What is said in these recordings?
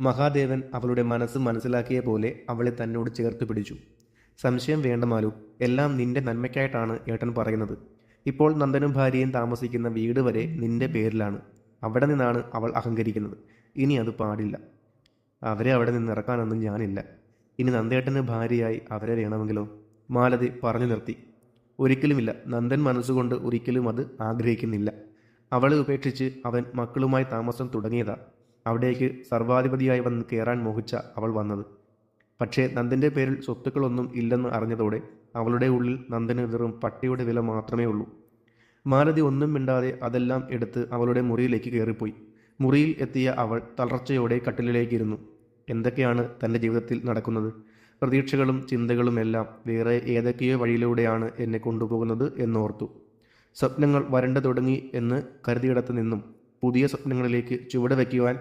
മഹാദേവൻ അവളുടെ മനസ്സ് മനസ്സിലാക്കിയ പോലെ അവളെ തന്നോട് ചേർത്ത് പിടിച്ചു. സംശയം വേണ്ട മാലു എല്ലാം നിന്റെ നന്മയ്ക്കായിട്ടാണ് ഏട്ടൻ പറയുന്നത്. ഇപ്പോൾ നന്ദനും ഭാര്യയും താമസിക്കുന്ന വീട് വരെ നിന്റെ പേരിലാണ്. അവിടെ നിന്നാണ് അവൾ അഹങ്കരിക്കുന്നത്. ഇനി അത് പാടില്ല. അവരെ അവിടെ നിന്ന് ഇറക്കാനൊന്നും ഞാനില്ല. ഇനി നന്ദേട്ടന് ഭാര്യയായി അവരെ വേണമെങ്കിലോ? മാലതി പറഞ്ഞു നിർത്തി. ഒരിക്കലുമില്ല. നന്ദൻ മനസ്സുകൊണ്ട് ഒരിക്കലും അത് ആഗ്രഹിക്കുന്നില്ല. അവളെ ഉപേക്ഷിച്ച് അവൻ മക്കളുമായി താമസം തുടങ്ങിയതാ. അവിടേക്ക് സർവാധിപതിയായി വന്ന് കയറാൻ മോഹിച്ച അവൾ വന്നത്. പക്ഷേ നന്ദന്റെ പേരിൽ സ്വത്തുക്കളൊന്നും ഇല്ലെന്ന് അറിഞ്ഞതോടെ അവളുടെ ഉള്ളിൽ നന്ദന് വെറും പട്ടിയുടെ വില മാത്രമേ ഉള്ളൂ. മാലതി ഒന്നും മിണ്ടാതെ അതെല്ലാം എടുത്ത് അവളുടെ മുറിയിലേക്ക് കയറിപ്പോയി. മുറിയിൽ എത്തിയ അവൾ തളർച്ചയോടെ കട്ടിലിലേക്കിരുന്നു. എന്തൊക്കെയാണ് തന്റെ ജീവിതത്തിൽ നടക്കുന്നത്? പ്രതീക്ഷകളും ചിന്തകളും എല്ലാം വേറെ ഏതൊക്കെയോ വഴിയിലൂടെയാണ് എന്നെ കൊണ്ടുപോകുന്നത് എന്നോർത്തു. സ്വപ്നങ്ങൾ വരണ്ടു തുടങ്ങി എന്ന് കരുതിയിടത്ത് നിന്നും പുതിയ സ്വപ്നങ്ങളിലേക്ക് ചുവട് വയ്ക്കുവാൻ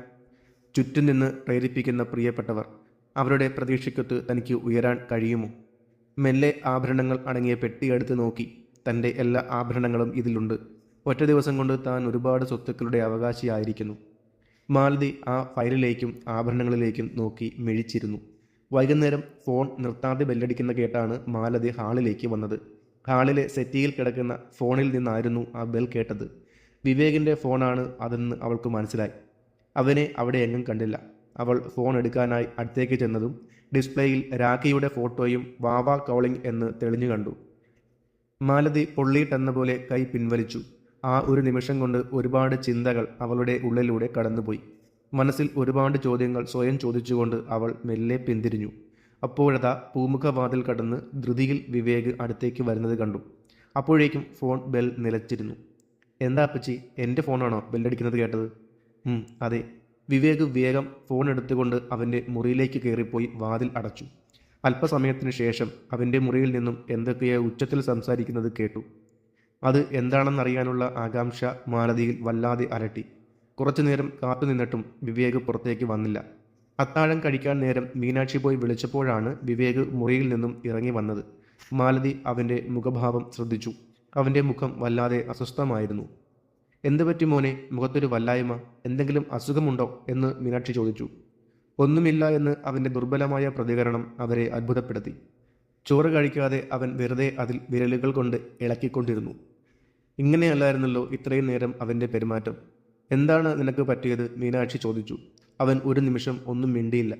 ചുറ്റും നിന്ന് പ്രേരിപ്പിക്കുന്ന പ്രിയപ്പെട്ടവർ അവരുടെ പ്രതീക്ഷയ്ക്കൊത്ത് തനിക്ക് ഉയരാൻ കഴിയുമോ? മെല്ലെ ആഭരണങ്ങൾ അടങ്ങിയ പെട്ടി എടുത്ത് നോക്കി തന്റെ എല്ലാ ആഭരണങ്ങളും ഇതിലുണ്ട്. ഒറ്റ ദിവസം കൊണ്ട് താൻ ഒരുപാട് സ്വത്തുക്കളുടെ അവകാശിയായിരിക്കുന്നു. മാലതി ആ ഫയലിലേക്കും ആഭരണങ്ങളിലേക്കും നോക്കി മിഴിച്ചിരുന്നു. വൈകുന്നേരം ഫോൺ നിർത്താതെ ബെല്ലടിക്കുന്ന കേട്ടാണ് മാലതി ഹാളിലേക്ക് വന്നത്. ഹാളിലെ സെറ്റിയിൽ കിടക്കുന്ന ഫോണിൽ നിന്നായിരുന്നു ആ ബെൽ കേട്ടത്. വിവേകിന്റെ ഫോണാണ് അതെന്ന് അവൾക്ക് മനസ്സിലായി. അവനെ അവിടെ എങ്ങും കണ്ടില്ല. അവൾ ഫോൺ എടുക്കാനായി അടുത്തേക്ക് ചെന്നതും ഡിസ്പ്ലേയിൽ രാഖിയുടെ ഫോട്ടോയും വാവ കോളിംഗ് എന്ന് തെളിഞ്ഞു കണ്ടു. മാലതി പൊള്ളിയിട്ടെന്ന പോലെ കൈ പിൻവലിച്ചു. ആ ഒരു നിമിഷം കൊണ്ട് ഒരുപാട് ചിന്തകൾ അവളുടെ ഉള്ളിലൂടെ കടന്നുപോയി. മനസ്സിൽ ഒരുപാട് ചോദ്യങ്ങൾ സ്വയം ചോദിച്ചുകൊണ്ട് അവൾ മെല്ലെ പിന്തിരിഞ്ഞു. അപ്പോഴതാ പൂമുഖവാതിൽ കടന്ന് ധൃതിയിൽ വിവേക് അടുത്തേക്ക് വരുന്നത് കണ്ടു. അപ്പോഴേക്കും ഫോൺ ബെൽ നിലച്ചിരുന്നു. എന്താ അപ്പച്ചി? എന്റെ ഫോണാണോ ബെല്ലടിക്കുന്നത് കേട്ടത്? അതെ. വിവേക് വേഗം ഫോൺ എടുത്തുകൊണ്ട് അവന്റെ മുറിയിലേക്ക് കയറിപ്പോയി വാതിൽ അടച്ചു. അല്പസമയത്തിന് ശേഷം അവന്റെ മുറിയിൽ നിന്നും എന്തൊക്കെയോ ഉച്ചത്തിൽ സംസാരിക്കുന്നത് കേട്ടു. അത് എന്താണെന്നറിയാനുള്ള ആകാംക്ഷ മാലതിയിൽ വല്ലാതെ അലട്ടി. കുറച്ചു നേരം കാത്തുനിന്നിട്ടും വിവേക് പുറത്തേക്ക് വന്നില്ല. അത്താഴം കഴിക്കാൻ നേരം മീനാക്ഷി പോയി വിളിച്ചപ്പോഴാണ് വിവേക് മുറിയിൽ നിന്നും ഇറങ്ങി വന്നത്. മാലതി അവന്റെ മുഖഭാവം ശ്രദ്ധിച്ചു. അവന്റെ മുഖം വല്ലാതെ അസ്വസ്ഥമായിരുന്നു. എന്ത് പറ്റി മോനെ? മുഖത്തൊരു വല്ലായ്മ എന്തെങ്കിലും അസുഖമുണ്ടോ എന്ന് മീനാക്ഷി ചോദിച്ചു. ഒന്നുമില്ല എന്ന് അവന്റെ ദുർബലമായ പ്രതികരണം അവരെ അത്ഭുതപ്പെടുത്തി. ചോറ് കഴിക്കാതെ അവൻ വെറുതെ അതിൽ വിരലുകൾ കൊണ്ട് ഇളക്കിക്കൊണ്ടിരുന്നു. ഇങ്ങനെയല്ലായിരുന്നല്ലോ ഇത്രയും നേരം അവന്റെ പെരുമാറ്റം. എന്താണ് നിനക്ക് പറ്റിയത്? മീനാക്ഷി ചോദിച്ചു. അവൻ ഒരു നിമിഷം ഒന്നും മിണ്ടിയില്ല.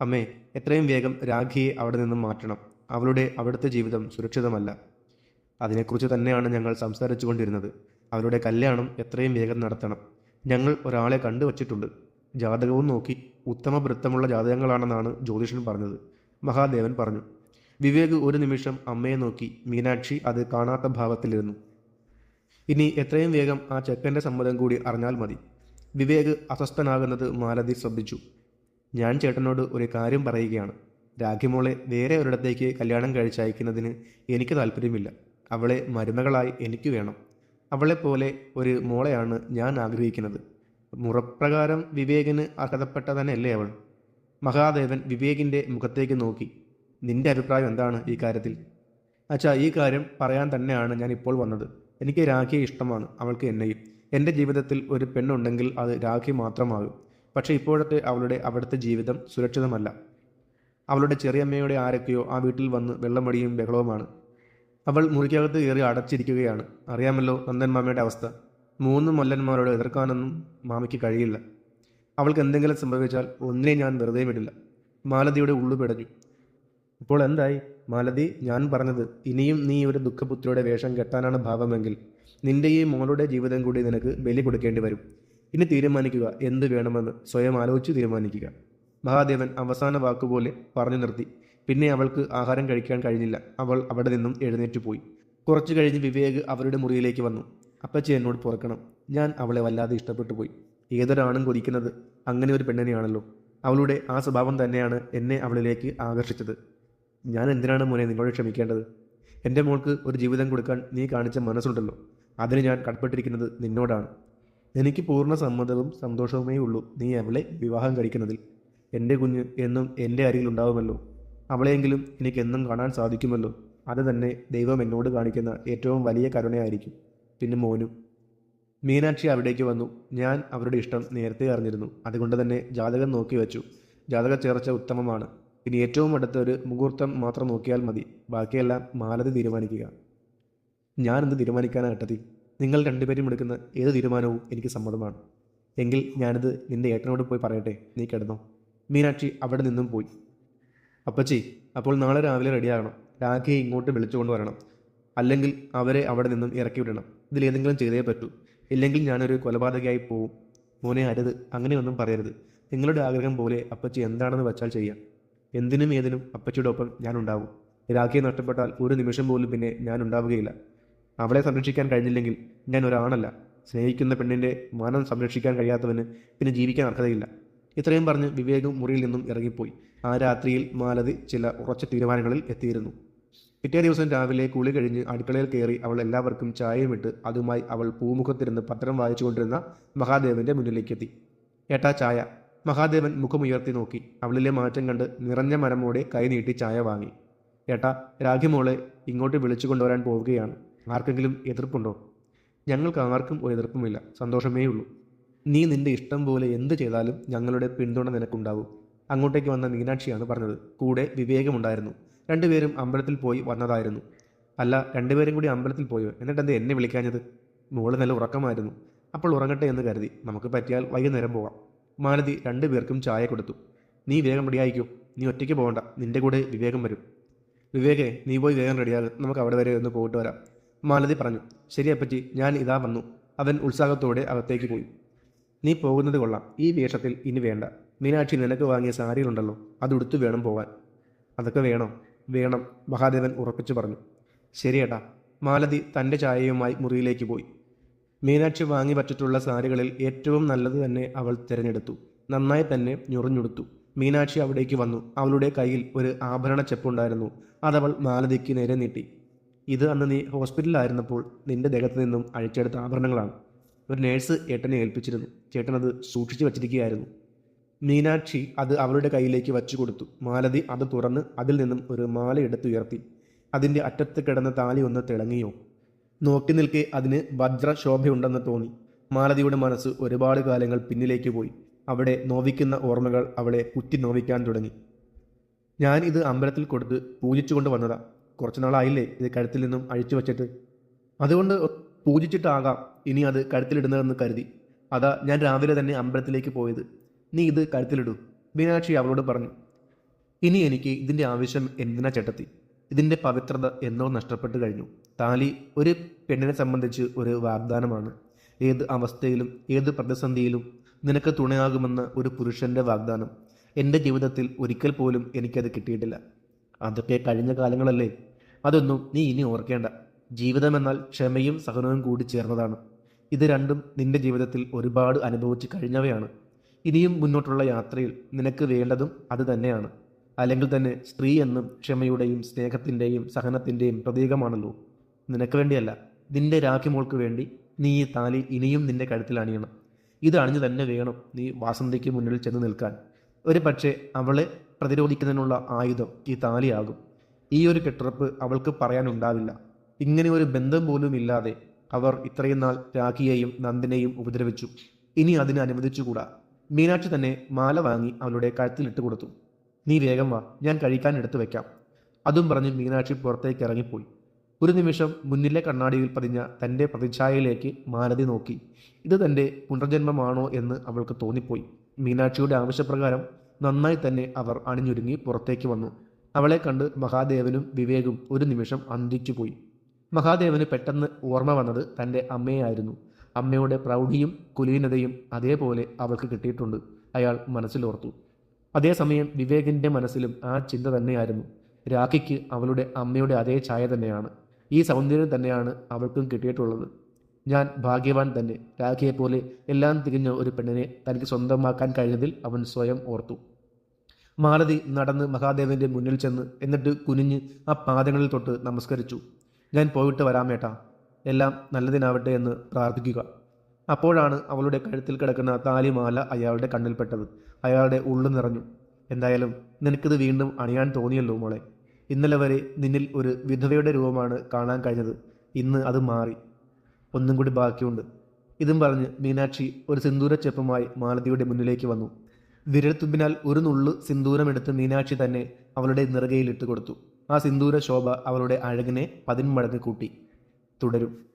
അമ്മേ എത്രയും വേഗം രാഖിയെ അവിടെ നിന്നും മാറ്റണം. അവളുടെ അവിടുത്തെ ജീവിതം സുരക്ഷിതമല്ല. അതിനെക്കുറിച്ച് തന്നെയാണ് ഞങ്ങൾ സംസാരിച്ചു കൊണ്ടിരുന്നത് അവരുടെ കല്യാണം എത്രയും വേഗം നടത്തണം. ഞങ്ങൾ ഒരാളെ കണ്ടുവച്ചിട്ടുണ്ട് ജാതകവും നോക്കി. ഉത്തമ വൃത്തമുള്ള ജാതകങ്ങളാണെന്നാണ് ജ്യോതിഷൻ പറഞ്ഞത്. മഹാദേവൻ പറഞ്ഞു. വിവേക് ഒരു നിമിഷം അമ്മയെ നോക്കി. മീനാക്ഷി അത് കാണാത്ത ഭാവത്തിലിരുന്നു. ഇനി എത്രയും വേഗം ആ ചെക്കന്റെ സമ്മതം കൂടി അറിഞ്ഞാൽ മതി. വിവേക് അസ്വസ്ഥനാകുന്നത് മാലതി ശ്രദ്ധിച്ചു. ഞാൻ ചേട്ടനോട് ഒരു കാര്യം പറയുകയാണ്. രാഖിമോളെ വേറെ ഒരിടത്തേക്ക് കല്യാണം കഴിച്ചയക്കുന്നതിന് എനിക്ക് താല്പര്യമില്ല അവളെ മരുമകളായി എനിക്ക് വേണം. അവളെപ്പോലെ ഒരു മോളെയാണ് ഞാൻ ആഗ്രഹിക്കുന്നത്. മുറപ്രകാരം വിവേകിന് അർഹതപ്പെട്ടതന്നെയല്ലേ അവൾ? മഹാദേവൻ വിവേകിന്റെ മുഖത്തേക്ക് നോക്കി. നിന്റെ അഭിപ്രായം എന്താണ് ഈ കാര്യത്തിൽ? അച്ഛാ ഈ കാര്യം പറയാൻ തന്നെയാണ് ഞാൻ ഇപ്പോൾ വന്നത്. എനിക്ക് രാഖിയെ ഇഷ്ടമാണ് അവൾക്ക് എന്നെയും. എന്റെ ജീവിതത്തിൽ ഒരു പെണ്ണുണ്ടെങ്കിൽ അത് രാഖി മാത്രമാകും. പക്ഷേ ഇപ്പോഴത്തെ അവളുടെ അവിടുത്തെ ജീവിതം സുരക്ഷിതമല്ല. അവളുടെ ചെറിയമ്മയുടെ ആരൊക്കെയോ ആ വീട്ടിൽ വന്ന് വെള്ളമടിയും ബഹളവുമാണ്. അവൾ മുറിക്കകത്ത് കയറി അടച്ചിരിക്കുകയാണ്. അറിയാമല്ലോ നന്ദൻ മാമയുടെ അവസ്ഥ. മൂന്ന് മൊല്ലന്മാരോട് എതിർക്കാനൊന്നും മാമയ്ക്ക് കഴിയില്ല. അവൾക്ക് എന്തെങ്കിലും സംഭവിച്ചാൽ ഒന്നിനെ ഞാൻ വെറുതെ വിടില്ല. മാലതിയുടെ ഉള്ളു പിടഞ്ഞു. ഇപ്പോൾ എന്തായി? മാലതി ഞാൻ പറഞ്ഞത് ഇനിയും നീ ഒരു ദുഃഖപുത്രിയുടെ വേഷം കെട്ടാനാണ് ഭാവമെങ്കിൽ നിന്റെ ഈ മോളുടെ ജീവിതം കൂടി നിനക്ക് ബലി കൊടുക്കേണ്ടി വരും. ഇനി തീരുമാനിക്കുക എന്ത് വേണമെന്ന് സ്വയം ആലോചിച്ച് തീരുമാനിക്കുക. മഹാദേവൻ അവസാന വാക്കുപോലെ പറഞ്ഞു നിർത്തി. പിന്നെ അവൾക്ക് ആഹാരം കഴിക്കാൻ കഴിഞ്ഞില്ല. അവൾ അവിടെ നിന്നും എഴുന്നേറ്റ് പോയി. കുറച്ചു കഴിഞ്ഞ് വിവേക് അവരുടെ മുറിയിലേക്ക് വന്നു. അപ്പച്ചി എന്നോട് പുറക്കണം. ഞാൻ അവളെ വല്ലാതെ ഇഷ്ടപ്പെട്ടു പോയി. ഏതൊരാണും കൊതിക്കുന്നത് അങ്ങനെ ഒരു പെണ്ണിനെയാണല്ലോ. അവളുടെ ആ സ്വഭാവം തന്നെയാണ് എന്നെ അവളിലേക്ക് ആകർഷിച്ചത്. ഞാൻ എന്തിനാണ് മോനെ നിങ്ങളോട് ക്ഷമിക്കേണ്ടത്? എന്റെ മോൾക്ക് ഒരു ജീവിതം കൊടുക്കാൻ നീ കാണിച്ച മനസ്സുണ്ടല്ലോ. അതിന് ഞാൻ കടപ്പെട്ടിരിക്കുന്നത് നിന്നോടാണ്. എനിക്ക് പൂർണ സമ്മതവും സന്തോഷവുമേ ഉള്ളൂ നീ അവളെ വിവാഹം കഴിക്കുന്നതിൽ. എന്റെ കുഞ്ഞ് എന്നും എന്റെ അരികിൽ ഉണ്ടാവുമല്ലോ. അവളെയെങ്കിലും എനിക്ക് എന്നും കാണാൻ സാധിക്കുമല്ലോ. അത് തന്നെ ദൈവം എന്നോട് കാണിക്കുന്ന ഏറ്റവും വലിയ കരുണയായിരിക്കും. പിന്നെ മോനും. മീനാക്ഷി അവിടേക്ക് വന്നു. ഞാൻ അവരുടെ ഇഷ്ടം നേരത്തെ അറിഞ്ഞിരുന്നു. അതുകൊണ്ട് തന്നെ ജാതകം നോക്കി വെച്ചു. ജാതക ചേർച്ച ഉത്തമമാണ്. ഇനി ഏറ്റവും അടുത്ത ഒരു മുഹൂർത്തം മാത്രം നോക്കിയാൽ മതി. ബാക്കിയെല്ലാം മാലതി തീരുമാനിക്കുക. ഞാൻ എന്ത് തീരുമാനിക്കാനാണ് ഏട്ടത്തി നിങ്ങൾ രണ്ടുപേരും എടുക്കുന്ന ഏത് തീരുമാനവും എനിക്ക് സമ്മതമാണ്. എങ്കിൽ ഞാനിത് നിന്റെ ഏട്ടനോട് പോയി പറയട്ടെ. നീ കിടന്നോ. മീനാക്ഷി അവിടെ നിന്നും പോയി. അപ്പച്ചി അപ്പോൾ നാളെ രാവിലെ റെഡിയാകണം. രാഖിയെ ഇങ്ങോട്ട് വിളിച്ചുകൊണ്ട് വരണം. അല്ലെങ്കിൽ അവരെ അവിടെ നിന്നും ഇറക്കി വിടണം. ഇതിലേതെങ്കിലും ചെയ്തേ പറ്റൂ. ഇല്ലെങ്കിൽ ഞാനൊരു കൊലപാതകയായി പോവും. മോനെ അരുത്. അങ്ങനെയൊന്നും പറയരുത്. നിങ്ങളുടെ ആഗ്രഹം പോലെ അപ്പച്ചി എന്താണെന്ന് വെച്ചാൽ ചെയ്യാം. എന്തിനും ഏതിനും ഞാൻ ഉണ്ടാവും. രാഖിയെ നഷ്ടപ്പെട്ടാൽ ഒരു നിമിഷം പോലും പിന്നെ ഞാൻ ഉണ്ടാവുകയില്ല. അവളെ സംരക്ഷിക്കാൻ കഴിഞ്ഞില്ലെങ്കിൽ ഞാൻ ഒരാണല്ല. സ്നേഹിക്കുന്ന പെണ്ണിന്റെ മാനം സംരക്ഷിക്കാൻ കഴിയാത്തവന് പിന്നെ ജീവിക്കാൻ അർഹതയില്ല. ഇത്രയും പറഞ്ഞ് വിവേകും മുറിയിൽ നിന്നും ഇറങ്ങിപ്പോയി. ആ രാത്രിയിൽ മാലതി ചില ഉറച്ച തീരുമാനങ്ങളിൽ എത്തിയിരുന്നു. പിറ്റേ ദിവസം രാവിലെ കുളി കഴിഞ്ഞ് അടുക്കളയിൽ കയറി അവൾ എല്ലാവർക്കും ചായയും ഇട്ട് അതുമായി അവൾ പൂമുഖത്തിരുന്ന് പത്രം വായിച്ചുകൊണ്ടിരുന്ന മഹാദേവന്റെ മുന്നിലേക്കെത്തി. ഏട്ടാ ചായ. മഹാദേവൻ മുഖമുയർത്തി നോക്കി. അവളിലെ മാറ്റം കണ്ട് നിറഞ്ഞ മരമോടെ കൈനീട്ടി ചായ വാങ്ങി. ഏട്ടാ രാഖിമോളെ ഇങ്ങോട്ട് വിളിച്ചു കൊണ്ടുവരാൻ പോവുകയാണ്. ആർക്കെങ്കിലും എതിർപ്പുണ്ടോ? ഞങ്ങൾക്ക് ആർക്കും ഒരു എതിർപ്പുമില്ല. സന്തോഷമേ ഉള്ളൂ നീ നിന്റെ ഇഷ്ടം പോലെ എന്ത് ചെയ്താലും ഞങ്ങളുടെ പിന്തുണ നിനക്കുണ്ടാവും. അങ്ങോട്ടേക്ക് വന്ന മീനാക്ഷിയാണ് പറഞ്ഞത്. കൂടെ വിവേകമുണ്ടായിരുന്നു. രണ്ടുപേരും അമ്പലത്തിൽ പോയി വന്നതായിരുന്നു. അല്ല രണ്ടുപേരും കൂടി അമ്പലത്തിൽ പോയോ? എന്നിട്ട് എന്താ എന്നെ വിളിക്കാഞ്ഞത്? മോൾ നല്ല ഉറക്കമായിരുന്നു. അപ്പോൾ ഉറങ്ങട്ടെ എന്ന് കരുതി. നമുക്ക് പറ്റിയാൽ വൈകുന്നേരം പോവാം. മാലതി രണ്ടുപേർക്കും ചായ കൊടുത്തു. നീ വേഗം റെഡിയായിക്കോ. നീ ഒറ്റയ്ക്ക് പോകണ്ട നിന്റെ കൂടെ വിവേകം വരും. വിവേകെ നീ പോയി വേഗം റെഡിയാകും. നമുക്ക് അവിടെ വരെ ഒന്ന് പോയിട്ട് വരാം. മാലതി പറഞ്ഞു. ശരിയെപ്പറ്റി ഞാൻ ഇതാ വന്നു. അവൻ ഉത്സാഹത്തോടെ അകത്തേക്ക് പോയി. നീ പോകുന്നത് കൊള്ളാം. ഈ വേഷത്തിൽ ഇനി വേണ്ട. മീനാക്ഷി നിനക്ക് വാങ്ങിയ സാരികളുണ്ടല്ലോ അതെടുത്ത് വേണം പോവാൻ. അതൊക്കെ വേണോ വേണം മഹാദേവൻ ഉറപ്പിച്ചു പറഞ്ഞു. ശരിയേട്ടാ മാലതി തന്റെ ചായയുമായി മുറിയിലേക്ക് പോയി. മീനാക്ഷി വാങ്ങി വച്ചിട്ടുള്ള സാരികളിൽ ഏറ്റവും നല്ലത് തന്നെ അവൾ തിരഞ്ഞെടുത്തു. നന്നായി തന്നെ ഞൊറിഞ്ഞുടുത്തു. മീനാക്ഷി അവിടേക്ക് വന്നു. അവളുടെ കയ്യിൽ ഒരു ആഭരണ ചെപ്പുണ്ടായിരുന്നു. അതവൾ മാലതിക്ക് നേരെ നീട്ടി. ഇത് അന്ന് നീ ഹോസ്പിറ്റലിലായിരുന്നപ്പോൾ നിന്റെ ദേഹത്ത് നിന്നും അഴിച്ചെടുത്ത ആഭരണങ്ങളാണ്. ഒരു നേഴ്സ് ഏട്ടനെ ഏൽപ്പിച്ചിരുന്നു. ചേട്ടനത് സൂക്ഷിച്ചു വച്ചിരിക്കുകയായിരുന്നു. മീനാക്ഷി അത് അവളുടെ കയ്യിലേക്ക് വച്ചു കൊടുത്തു. മാലതി അത് തുറന്ന് അതിൽ നിന്നും ഒരു മാല എടുത്തുയർത്തി അതിന്റെ അറ്റത്ത് കിടന്ന താലി ഒന്ന് തിളങ്ങിയോ? നോക്കി നിൽക്കെ അതിന് വജ്രശോഭയുണ്ടെന്ന് തോന്നി. മാലതിയുടെ മനസ്സ് ഒരുപാട് കാലങ്ങൾ പിന്നിലേക്ക് പോയി. അവിടെ നോവിക്കുന്ന ഓർമ്മകൾ അവളെ കുത്തി നോവിക്കാൻ തുടങ്ങി. ഞാൻ ഇത് അമ്പലത്തിൽ കൊടുത്ത് പൂജിച്ചുകൊണ്ട് വന്നതാ. കുറച്ചു നാളായില്ലേ ഇത് കഴുത്തിൽ നിന്നും അഴിച്ചു വച്ചിട്ട്? അതുകൊണ്ട് പൂജിച്ചിട്ടാകാം ഇനി അത് കഴുത്തിലിടുന്നതെന്ന് കരുതി. അതാ ഞാൻ രാവിലെ തന്നെ അമ്പലത്തിലേക്ക് പോയത്. നീ ഇത് കഴുത്തിലിടൂ. മീനാക്ഷി അവളോട് പറഞ്ഞു ഇനി എനിക്ക് ഇതിന്റെ ആവശ്യം എന്തിനാ ചേട്ടത്തി? ഇതിന്റെ പവിത്രത എന്നോ നഷ്ടപ്പെട്ടു കഴിഞ്ഞു. താലി ഒരു പെണ്ണിനെ സംബന്ധിച്ച് ഒരു വാഗ്ദാനമാണ്. ഏത് അവസ്ഥയിലും ഏത് പ്രതിസന്ധിയിലും നിനക്ക് തുണയാകുമെന്ന ഒരു പുരുഷന്റെ വാഗ്ദാനം. എന്റെ ജീവിതത്തിൽ ഒരിക്കൽ പോലും എനിക്കത് കിട്ടിയിട്ടില്ല. അതൊക്കെ കഴിഞ്ഞ കാലങ്ങളല്ലേ. അതൊന്നും നീ ഇനി ഓർക്കേണ്ട. ജീവിതമെന്നാൽ ക്ഷമയും സഹനവും കൂടി ചേർന്നതാണ്. ഇത് രണ്ടും നിന്റെ ജീവിതത്തിൽ ഒരുപാട് അനുഭവിച്ച് കഴിഞ്ഞവയാണ്. ഇനിയും മുന്നോട്ടുള്ള യാത്രയിൽ നിനക്ക് വേണ്ടതും അത് തന്നെയാണ്. അല്ലെങ്കിൽ തന്നെ സ്ത്രീ എന്നും ക്ഷമയുടെയും സ്നേഹത്തിന്റെയും സഹനത്തിന്റെയും പ്രതീകമാണല്ലോ. നിനക്ക് വേണ്ടിയല്ല നിന്റെ രാഖിമോൾക്ക് വേണ്ടി നീ ഈ താലി ഇനിയും നിന്റെ കഴുത്തിൽ അണിയണം. ഇത് അണിഞ്ഞു തന്നെ വേണം നീ വാസന്തിക്ക് മുന്നിൽ ചെന്ന് നിൽക്കാൻ. ഒരു പക്ഷേ അവളെ പ്രതിരോധിക്കുന്നതിനുള്ള ആയുധം ഈ താലിയാകും. ഈ ഒരു കെട്ടുറപ്പ് അവൾക്ക് പറയാനുണ്ടാവില്ല. ഇങ്ങനെ ഒരു ബന്ധം പോലും ഇല്ലാതെ അവർ ഇത്രയും നാൾ രാഖിയെയും നന്ദിനെയും ഉപദ്രവിച്ചു. ഇനി അതിനെ അനുവദിച്ചുകൂടാ. മീനാക്ഷി തന്നെ മാല വാങ്ങി അവളുടെ കഴുത്തിലിട്ട് കൊടുത്തു. നീ വേഗം വാ ഞാൻ കഴിക്കാൻ എടുത്തു വെക്കാം. അതും പറഞ്ഞ് മീനാക്ഷി പുറത്തേക്ക് ഇറങ്ങിപ്പോയി. ഒരു നിമിഷം മുന്നിലെ കണ്ണാടിയിൽ പതിഞ്ഞ തന്റെ പ്രതിച്ഛായയിലേക്ക് മാലതി നോക്കി. ഇത് തന്റെ പുനർജന്മമാണോ എന്ന് അവൾക്ക് തോന്നിപ്പോയി. മീനാക്ഷിയുടെ ആവശ്യപ്രകാരം നന്നായി തന്നെ അവർ അണിഞ്ഞൊരുങ്ങി പുറത്തേക്ക് വന്നു. അവളെ കണ്ട് മഹാദേവനും വിവേകും ഒരു നിമിഷം അന്തിച്ചുപോയി. മഹാദേവന് പെട്ടെന്ന് ഓർമ്മ വന്നത് തന്റെ അമ്മയായിരുന്നു. അമ്മയുടെ പ്രൗഢിയും കുലീനതയും അതേപോലെ അവൾക്ക് കിട്ടിയിട്ടുണ്ട്. അയാൾ മനസ്സിലോർത്തു. അതേസമയം വിവേകിന്റെ മനസ്സിലും ആ ചിന്ത തന്നെയായിരുന്നു. രാഖിക്ക് അവളുടെ അമ്മയുടെ അതേ ഛായ തന്നെയാണ്. ഈ സൗന്ദര്യം തന്നെയാണ് അവൾക്കും കിട്ടിയിട്ടുള്ളത്. ഞാൻ ഭാഗ്യവാൻ തന്നെ. രാഖിയെപ്പോലെ എല്ലാം തികഞ്ഞ ഒരു പെണ്ണിനെ തനിക്ക് സ്വന്തമാക്കാൻ കഴിഞ്ഞതിൽ അവൻ സ്വയം ഓർത്തു. മാലതി നടന്ന് മഹാദേവന്റെ മുന്നിൽ ചെന്ന് എന്നിട്ട് കുനിഞ്ഞ് ആ പാദങ്ങളിൽ തൊട്ട് നമസ്കരിച്ചു. ഞാൻ പോയിട്ട് വരാമേട്ടാ എല്ലാം നല്ലതിനാവട്ടെ എന്ന് പ്രാർത്ഥിക്കുക. അപ്പോഴാണ് അവളുടെ കഴുത്തിൽ കിടക്കുന്ന താലിമാല അയാളുടെ കണ്ണിൽപ്പെട്ടത്. അയാളുടെ ഉള്ളു നിറഞ്ഞു. എന്തായാലും നിനക്കിത് വീണ്ടും അണിയാൻ തോന്നിയല്ലോ മോളെ. ഇന്നലെ വരെ നിന്നിൽ ഒരു വിധവയുടെ രൂപമാണ് കാണാൻ കഴിഞ്ഞത്. ഇന്ന് അത് മാറി. ഒന്നും കൂടി ബാക്കിയുണ്ട്. ഇതും പറഞ്ഞ് മീനാക്ഷി ഒരു സിന്ദൂരച്ചെപ്പുമായി മാലതിയുടെ മുന്നിലേക്ക് വന്നു. വിരൽത്തുമ്പിനാൽ ഒരു നുള്ളു സിന്ദൂരമെടുത്ത് മീനാക്ഷി തന്നെ അവളുടെ നിറകയിൽ ഇട്ടുകൊടുത്തു. ആ സിന്ദൂര ശോഭ അവളുടെ അഴകിനെ പതിന്മടങ്ങ് കൂട്ടി. തുടരും